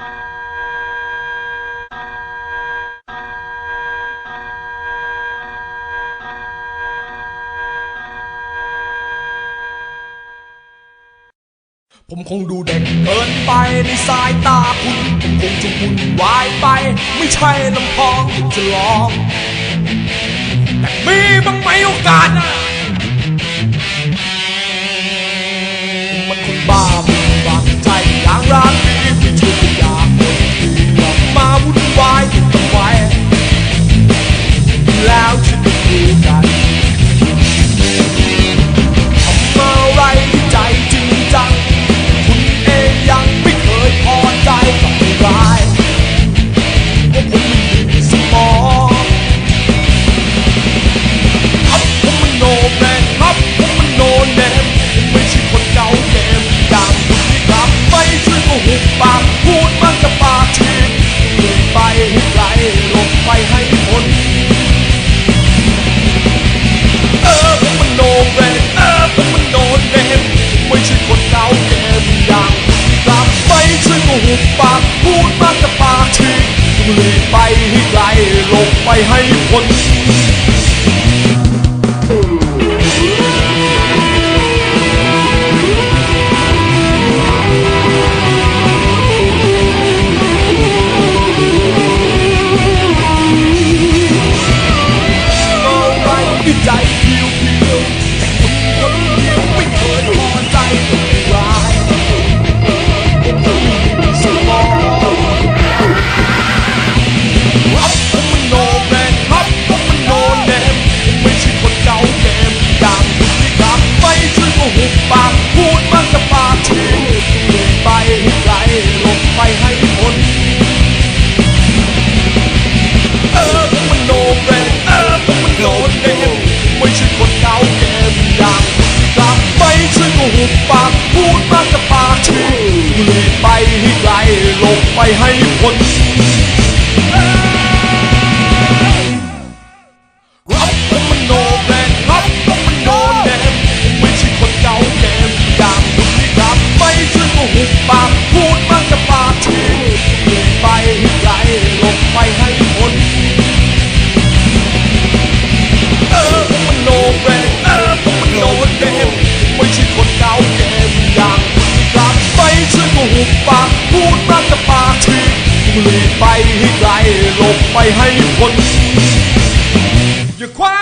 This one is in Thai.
ผมคงดูเด็กเกินไปในสายตาคุณคงจะคุณนวายไป ไม่ใช่ลำพองที่จะลอง แต่มีบาง หุบปากพูดมากจะปากฉีกต้องรีบไปให้ไกลลงไปให้พ้น ไปให้ไกลลงไปให้พ้น ลีกไปให้ไกลหลบไปให้พ้นอย่าคว้า